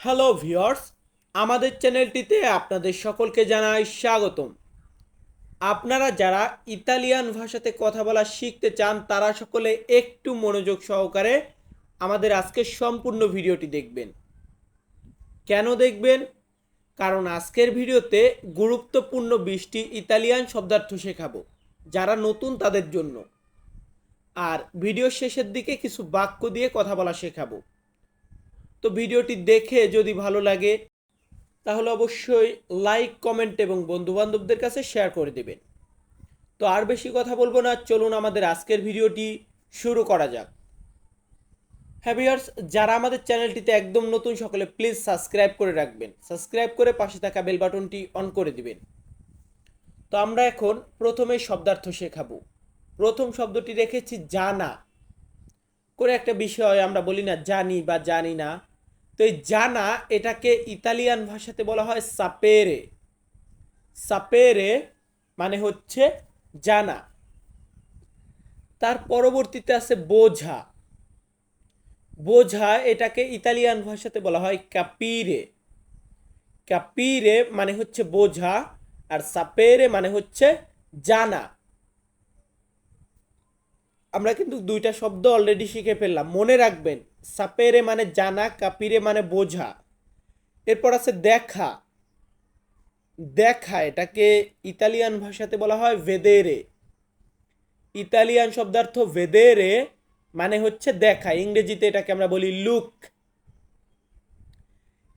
Hello viewers আমাদের চ্যানেলটিতে আপনাদের সকলকে জানাই স্বাগতম। আপনারা যারা ইতালিয়ান ভাষাতে কথা বলা শিখতে চান, তারা সকলে একটু মনোযোগ সহকারে আমাদের আজকের সম্পূর্ণ ভিডিওটি দেখবেন। কেন দেখবেন? কারণ আজকের ভিডিওতে গুরুত্বপূর্ণ বিশটি ইতালিয়ান শব্দার্থ শেখাবো, যারা নতুন তাদের জন্য। আর ভিডিওর শেষের দিকে কিছু বাক্য দিয়ে কথা বলা শেখাবো। তো ভিডিওটি দেখে যদি ভালো লাগে, তাহলে অবশ্যই লাইক, কমেন্ট এবং বন্ধুবান্ধবদের কাছে শেয়ার করে দেবেন। তো আর বেশি কথা বলব না, চলুন আমাদের আজকের ভিডিওটি শুরু করা যাক। হ্যাভিয়ার্স যারা আমাদের চ্যানেলটিতে একদম নতুন, সকলে প্লিজ সাবস্ক্রাইব করে রাখবেন। সাবস্ক্রাইব করে পাশে থাকা বেল বাটনটি অন করে দিবেন। তো আমরা এখন প্রথমে শব্দার্থ শেখাবো। প্রথম শব্দটি রেখেছি জানা। করে একটা বিষয় আমরা বলি না জানি বা জানি না। তো এই জানা এটাকে ইতালিয়ান ভাষাতে বলা হয় সাপেরে সাপেরে মানে হচ্ছে জানা। তার পরবর্তীতে আছে বোঝা। বোঝা এটাকে ইতালিয়ান ভাষাতে বলা হয় ক্যাপিরে ক্যাপিরে মানে হচ্ছে বোঝা আর সাপেরে মানে হচ্ছে জানা। আমরা কিন্তু দুইটা শব্দ অলরেডি শিখে ফেললাম। মনে রাখবেন সাপেরে মানে জানা, কাপিরে মানে বোঝা। এরপর আছে দেখা। দেখা, এটাকে ইতালিয়ান ভাষাতে বলা হয় ভেদেরে ইতালিয়ান শব্দার্থ ভেদেরে মানে হচ্ছে দেখা। ইংরেজিতে এটাকে আমরা বলি লুক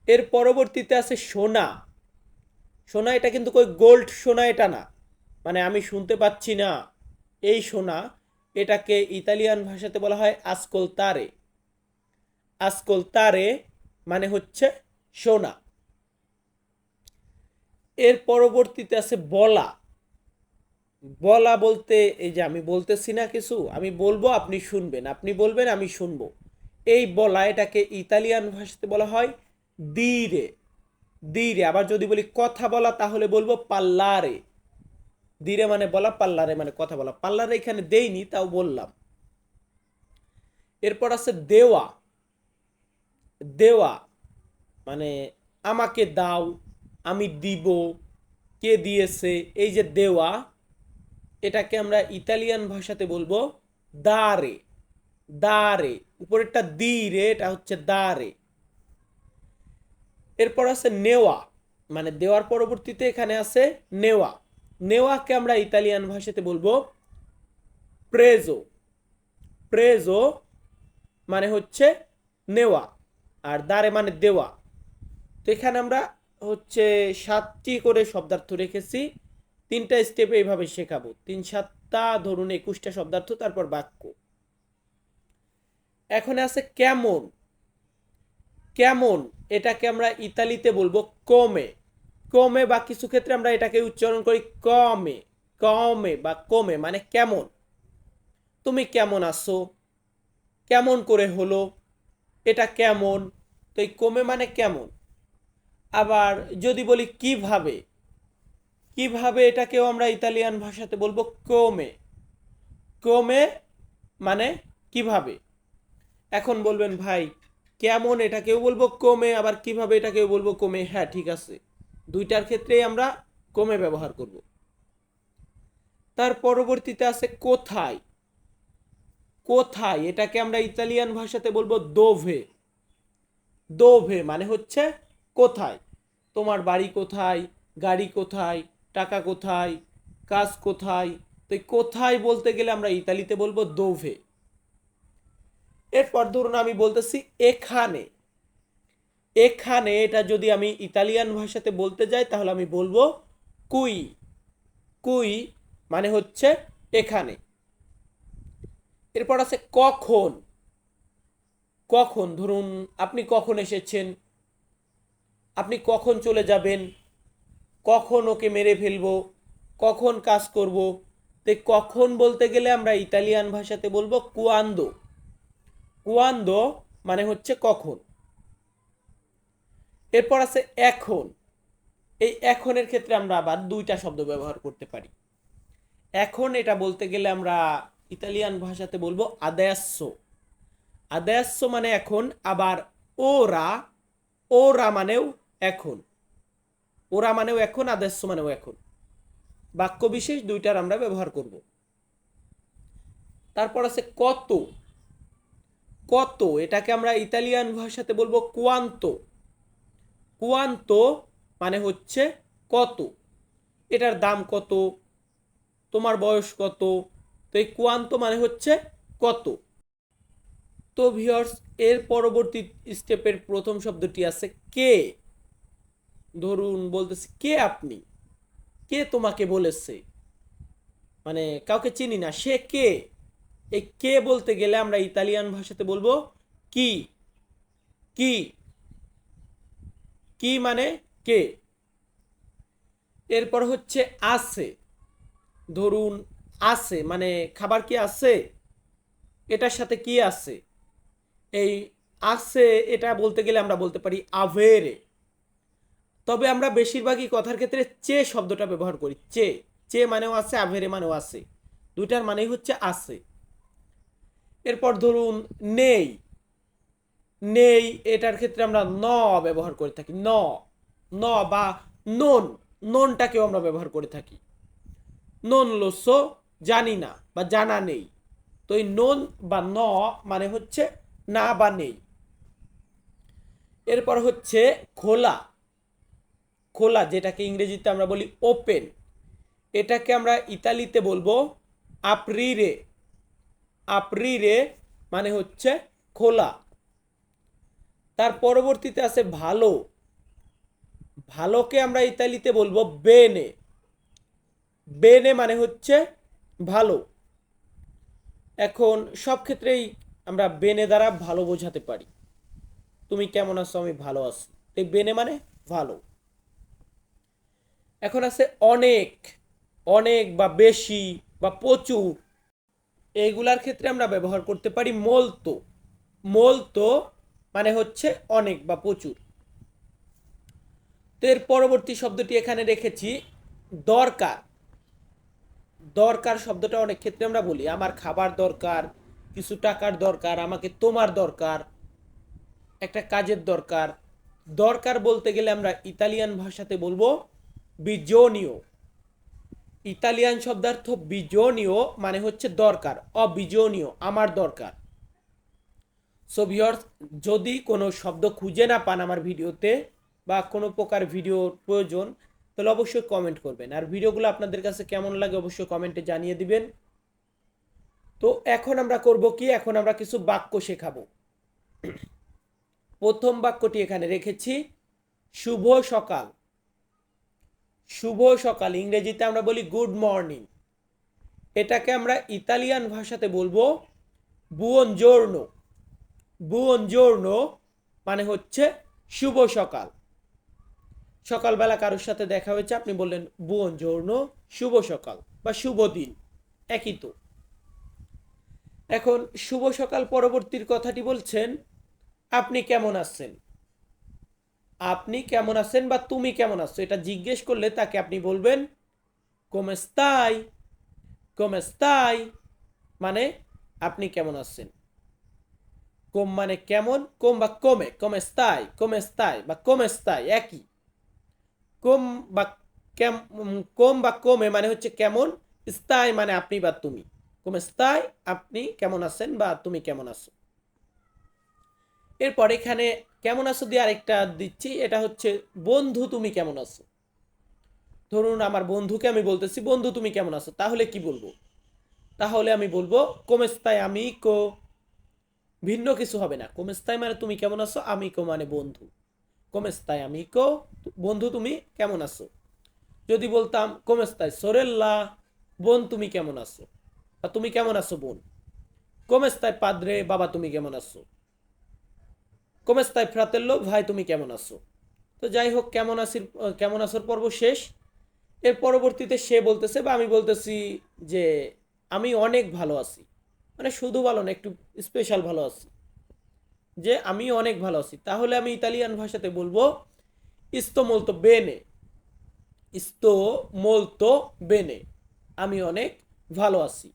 এর পরবর্তীতে আছে সোনা। সোনা এটা কিন্তু কই গোল্ড সোনা এটা না। মানে আমি শুনতে পাচ্ছি না। এই সোনা এটাকে ইতালিয়ান ভাষাতে বলা হয় আসকোলতারে আসকোলতারে মানে হচ্ছে সোনা এর পরবর্তীতে আছে বলা। বলা বলতে এই যে আমি বলতেছি না কিছু, আমি বলব, আপনি শুনবেন। আপনি বলবেন, আমি শুনব। এই বলা এটাকে ইতালিয়ান ভাষাতে বলা হয় দিরে দিরে আবার যদি বলি কথা বলা, তাহলে বলব পাল্লারে দিরে মানে বলা পাল্লারে মানে কথা বলা। পাল্লারে এখানে দেইনি, তাও বললাম। এরপর আছে দেওয়া। দেওয়া। মানে আমাকে দাও, আমি দিব, কে দিয়েছে, এই যে দেওয়া, এটাকে আমরা ইতালিয়ান ভাষাতে বলব দারে। দারে, উপরেরটা দি রে, এটা হচ্ছে দারে। এরপর আছে নেওয়া মানে দেওয়ার পরবর্তীতে এখানে আছে নেওয়া। নেওয়াকে আমরা ইতালিয়ান ভাষাতে বলব প্রেজো প্রেজো মানে হচ্ছে নেওয়া। দারে মানে দেওয়া। তো এখানে আমরা হচ্ছে সাতটি করে শব্দার্থ রেখেছি। তিনটা স্টেপে এইভাবে শেখাবো। তিন সাতটা, ধরুন একুশটা শব্দার্থ, তারপর বাক্য। এখন আছে কেমন? কেমন? এটাকে আমরা ইতালিতে বলব কমে কমে বা কিছু ক্ষেত্রে আমরা এটাকে উচ্চারণ করি কমে কমে বা কমে মানে কেমন? তুমি কেমন আছো? কেমন করে হলো? এটা কেমন? তো এই কমে মানে কেমন? আবার যদি বলি কীভাবে কীভাবে এটাকেও আমরা ইতালিয়ান ভাষাতে বলব কমে। কমে মানে কীভাবে? এখন বলবেন, ভাই, কেমন এটাকেও বলব কমে, আবার কীভাবে এটাকেও বলব কমে? হ্যাঁ ঠিক আছে। দুইটার ক্ষেত্রেই আমরা কমে ব্যবহার করব। তার পরবর্তীতে আছে কোথায়? কোথায়? এটাকে আমরা ইতালিয়ান ভাষাতে বলব দোভে। দোভে মানে হচ্ছে কোথায়? তোমার বাড়ি কোথায়? গাড়ি কোথায়? টাকা কোথায়? কাজ কোথায়? তো কোথায় বলতে গেলে আমরা ইতালিতে বলব দোভে। এরপর ধরুন আমি বলতেছি এখানে। এখানে এটা যদি আমি ইতালিয়ান ভাষাতে বলতে যাই, তাহলে আমি বলব কুই। কুই মানে হচ্ছে এখানে। এরপর আছে কখন? কখন? ধরুন আপনি কখন এসেছেন? আপনি কখন চলে যাবেন? কখন ওকে মেরে ফেলব? কখন কাজ করব? তো কখন বলতে গেলে আমরা ইতালিয়ান ভাষাতে বলব কুয়ান্দো। কুয়ান্দো মানে হচ্ছে কখন। এরপর আছে এখন। এই এখনের ক্ষেত্রে আমরা আবার দুইটা শব্দ ব্যবহার করতে পারি। এখন এটা বলতে গেলে আমরা ইতালিয়ান ভাষাতে বলব আদায়াস্য আদায়াস্য মানে এখন, আবার ওরা ওরা মানেও এখন। ওরা মানেও এখন আদেশ মানেও এখন। বাক্য বিশেষ দুইটার আমরা ব্যবহার করব। তারপর আছে কত। কত, এটাকে আমরা ইতালিয়ান ভাষাতে বলব কুয়ান্তো কুয়ান্তো মানে হচ্ছে কত। এটার দাম কত? তোমার বয়স কত? তো এই কুয়ান্তো মানে হচ্ছে কত? তো ভিওর্স এর পরবর্তী স্টেপের প্রথম শব্দটি আছে কে? ধরুন বলতেছি কে আপনি? কে তোমাকে বলেছে? মানে কাউকে চিনি না, সে কে? এই কে বলতে গেলে আমরা ইতালিয়ান ভাষাতে বলব কি? কি? কি মানে কে? এরপর হচ্ছে আছে। ধরুন আছে মানে খাবার কি আছে? এটার সাথে কি আছে? এই আছে এটা বলতে গেলে আমরা বলতে পারি আভেরে তবে আমরা বেশিরভাগই কথার ক্ষেত্রে চে শব্দটা ব্যবহার করি, চে। চে মানেও আছে আভেরে মানেও আছে। দুইটার মানেই হচ্ছে আছে। এরপর ধরুন নেই। নেই এটার ক্ষেত্রে আমরা ন ব্যবহার করে থাকি, ন। ন বা নন, ননটাকেও আমরা ব্যবহার করে থাকি। নন লোসো জানি না বা জানা নেই। তো এই নন বা ন মানে হচ্ছে না বা নেই। এরপর হচ্ছে খোলা খোলা যেটাকে ইংরেজিতে আমরা বলি ওপেন এটাকে আমরা ইতালিতে বলব আপ্রিরে আপ্রিরে মানে হচ্ছে খোলা। তার পরবর্তীতে আছে ভালো। ভালোকে আমরা ইতালিতে বলব বেনে বেনে মানে হচ্ছে ভালো। এখন সব ক্ষেত্রেই আমরা বেনে দ্বারা ভালো বোঝাতে পারি। তুমি কেমন আছো? আমি ভালো আছি। এই বেনে মানে ভালো। এখন আছে অনেক অনেক বা বেশি বা প্রচুর। এইগুলার ক্ষেত্রে আমরা ব্যবহার করতে পারি মলতো। মলতো মানে হচ্ছে অনেক বা প্রচুর। তো এর পরবর্তী শব্দটি এখানে রেখেছি, দরকার। দরকার শব্দটা অনেক ক্ষেত্রে আমরা বলি, আমার খাবার দরকার, কিছু টাকার দরকার, আমাকে তোমার দরকার, একটা কাজের দরকার। দরকার বলতে গেলে আমরা ইতালিয়ান ভাষাতে বলব বিজনীয় ইতালিয়ান শব্দার্থ বিজনীয় মানে হচ্ছে দরকার অবিজনীয় আমার দরকার। সো ভিওর্স যদি কোনো শব্দ খুঁজে না পান আমার ভিডিওতে বা কোনো প্রকার ভিডিওর প্রয়োজন তাহলে অবশ্যই কমেন্ট করবেন। আর ভিডিওগুলো আপনাদের কাছে কেমন লাগে অবশ্যই কমেন্টে জানিয়ে দিবেন। তো এখন আমরা করব কি? এখন আমরা কিছু বাক্য শেখাবো। প্রথম বাক্যটি এখানে রেখেছি, শুভ সকাল। শুভ সকাল, ইংরেজিতে আমরা বলি গুড মর্নিং এটাকে আমরা ইতালিয়ান ভাষাতে বলব বুয়ন জোর্নো বুয়ন জোর্নো মানে হচ্ছে শুভ সকাল। সকালবেলা কারোর সাথে দেখা হয়েছে, আপনি বললেন, বুয়ন জোর্নো শুভ সকাল বা শুভ দিন। একই তো। এখন শুভ সকাল পরবর্তীর কথাটি বলছেন, আপনি কেমন আছেন? আপনি কেমন আছেন বা তুমি কেমন আছো? এটা জিজ্ঞেস করলে তাকে আপনি বলবেন, কোমেস্তাই কোমেস্তাই মানে আপনি কেমন আছেন? কোম মানে কেমন? কোম বা কমে, কমেস্তাই কমেস্তাই বা কমেস্তাই, একই। কোম বা কেম কোম বা কমে মানে হচ্ছে কেমন? স্তাই মানে আপনি বা তুমি। কোমেস্তাই আপনি কেমন আছেন বা তুমি কেমন আছো? এরপর এখানে কেমন আছো দিয়ে আরেকটা দিচ্ছি, এটা হচ্ছে বন্ধু তুমি কেমন আছো? ধরুন আমার বন্ধুকে আমি বলতেছি, বন্ধু তুমি কেমন আছো? তাহলে কি বলব? তাহলে আমি বলব কোমেস্তায় আমি কো ভিন্ন কিছু হবে না। কোমেস্তায় মানে তুমি কেমন আছো, আমি কো মানে বন্ধু। কোমেস্তায় আমি কো বন্ধু তুমি কেমন আছো? যদি বলতাম কোমেস্তায় সোরেল্লা, বোন তুমি কেমন আছো? বা তুমি কেমন আছো, বোন? কোমেস্তায় পাদ্রে, বাবা তুমি কেমন আছো? কমেস্তায় ফ্রাতেল্লো ভাই তুমি কেমন আছো? তো যাই হোক, কেমন আসির কেমন আছোর পর্ব শেষ। এর পরবর্তীতে সে বলতেছে বা আমি বলতেছি যে, আমি অনেক ভালো আছি। মানে শুধু ভালো না, একটু স্পেশাল ভালো আছি। যে আমি অনেক ভালো আছি। তাহলে আমি ইতালিয়ান ভাষাতে বলব, ইস্তো মোলতো বেনে। ইস্তো মোলতো বেনে। আমি অনেক ভালো আছি।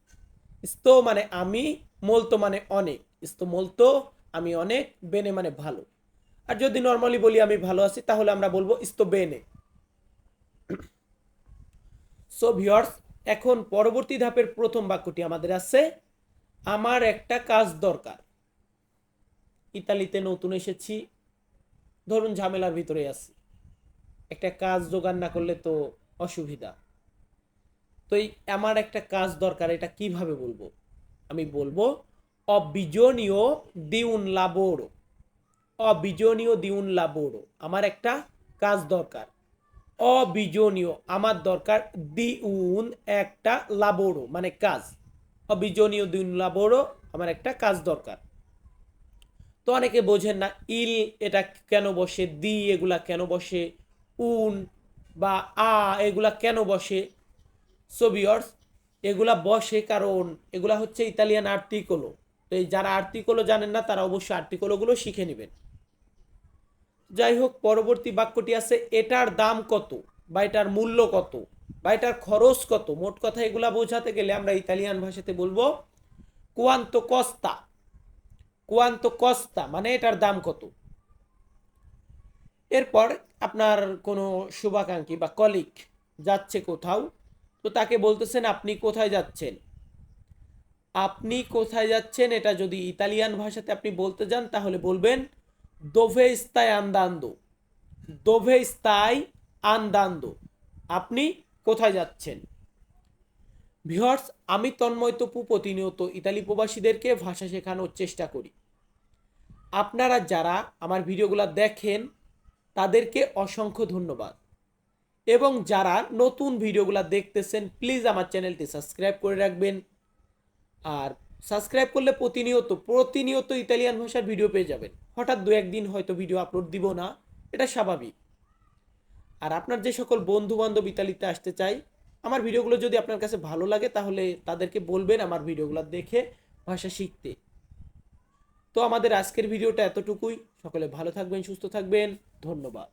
ইস্তো মানে আমি, মোলতো মানে অনেক। ইস্তো মোলতো, আমি অনেক, বেনে মানে ভালো। আর যদি নর্মালি বলি আমি ভালো আছি, তাহলে আমরা বলব ইস্তো বেনে। সো ভিওর্স এখন পরবর্তী ধাপের প্রথম বাক্যটি আমাদের আছে, আমার একটা কাজ দরকার। ইতালিতে নতুন এসেছি। ধরুন ঝামেলার ভিতরে আছি। একটা কাজ জোগাড় না করলে তো অসুবিধা। তো এই আমার একটা কাজ দরকার, এটা কীভাবে বলব? আমি বলব, অবিজনীয় দিউন লাবোরো। অবিজনীয় দিউন লাবোরো, আমার একটা কাজ দরকার। অবিজনীয়, আমার দরকার দিউন একটা লাবোরো মানে কাজ। অবিজনীয় দিউন লাবোরো, আমার একটা কাজ দরকার। তো অনেকে বোঝেন না, ইল এটা কেন বসে, দি এগুলা কেন বসে, উন বা আ এগুলা কেন বসে? সোভিয়র্স এগুলা বসে কারণ এগুলা হচ্ছে ইতালিয়ান আর্টিকলো তো এই যারা আর্টিকলো জানেন না, তারা অবশ্যই আর্টিকলোগুলো শিখে নেবেন। যাই হোক, পরবর্তী বাক্যটি আছে, এটার দাম কত বা এটার মূল্য কত বা এটার খরচ কত? মোট কথা এগুলা বোঝাতে গেলে আমরা ইতালিয়ান ভাষাতে বলব কুয়ান্ত কস্তা কুয়ান্ত কস্তা মানে এটার দাম কত? এরপর আপনার কোনো শুভাকাঙ্ক্ষী বা কলিক যাচ্ছে কোথাও, তো তাকে বলতেছেন, আপনি কোথায় যাচ্ছেন? আপনি কোথায় যাচ্ছেন? এটা যদি ইতালিয়ান ভাষাতে আপনি বলতে যান, তাহলে বলবেন, দোভে স্তায় আন্দান্দো, দোভে স্তায় আন্দান্দো, আপনি কোথায় যাচ্ছেন? ভিহর্স আমি তন্ময় তপু প্রতিনিয়ত ইতালি প্রবাসীদেরকে ভাষা শেখানোর চেষ্টা করি। আপনারা যারা আমার ভিডিওগুলো দেখেন, তাদেরকে অসংখ্য ধন্যবাদ। এবং যারা নতুন ভিডিওগুলো দেখতেছেন, প্লিজ আমার চ্যানেলটি সাবস্ক্রাইব করে রাখবেন। আর সাবস্ক্রাইব করলে প্রতিনিয়ত প্রতিনিয়ত ইতালিয়ান ভাষার ভিডিও পেয়ে যাবেন। হঠাৎ দু একদিন হয়তো ভিডিও আপলোড দিব না, এটা স্বাভাবিক। আর আপনার যে সকল বন্ধু বান্ধব ইতালিতে আসতে চাই আমার ভিডিওগুলো যদি আপনার কাছে ভালো লাগে, তাহলে তাদেরকে বলবেন আমার ভিডিওগুলো দেখে ভাষা শিখতে। তো আমাদের আজকের ভিডিওটা এতটুকুই। সকলে ভালো থাকবেন, সুস্থ থাকবেন। ধন্যবাদ।